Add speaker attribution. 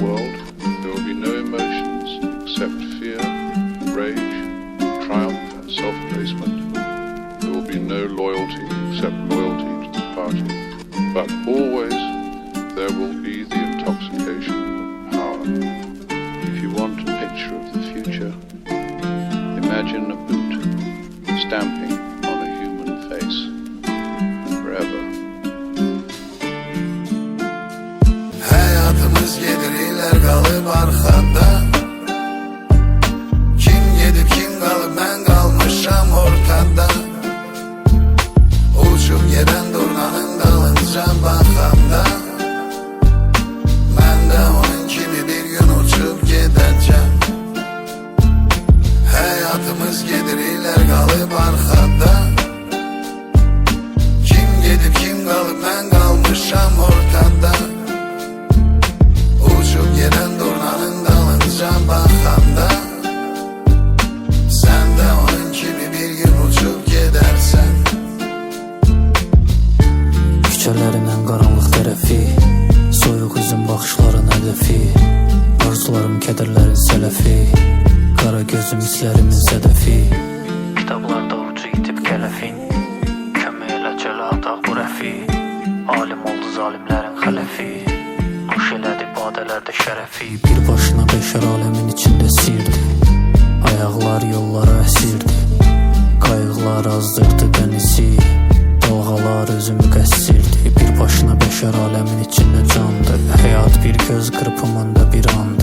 Speaker 1: world, there will be no emotions except fear, rage, triumph, and self abasement. There will be no loyalty except loyalty to the party. But always there will be the intoxication
Speaker 2: kalıp arkada Kim gedib kim kalıp ben kalmışam ortada. Uçup gelen durnanın dalınca bakanda Ben de onun gibi bir gün uçup gideceğim. Hayatımız gediriler kalıp arkada
Speaker 3: hədəfi Arzularım kədərlərin sələfi Qara gözüm hisslərimin sədəfi Kitablarda ucu itib kələfin Kömək elə çələ ataq bu rəfi Alim oldu zalimlərin xələfi Nuş elədi badələrdə şərəfi Bir başına beşər aləmin içində sirdi. Ayaqlar yollara əsirdi Qayıqlar azdırdı dənizi Dalğalar özümü qəssirdi Bir başına beşər aləmin içində candı Həyat bir göz qırpımında bir andı Hamı insan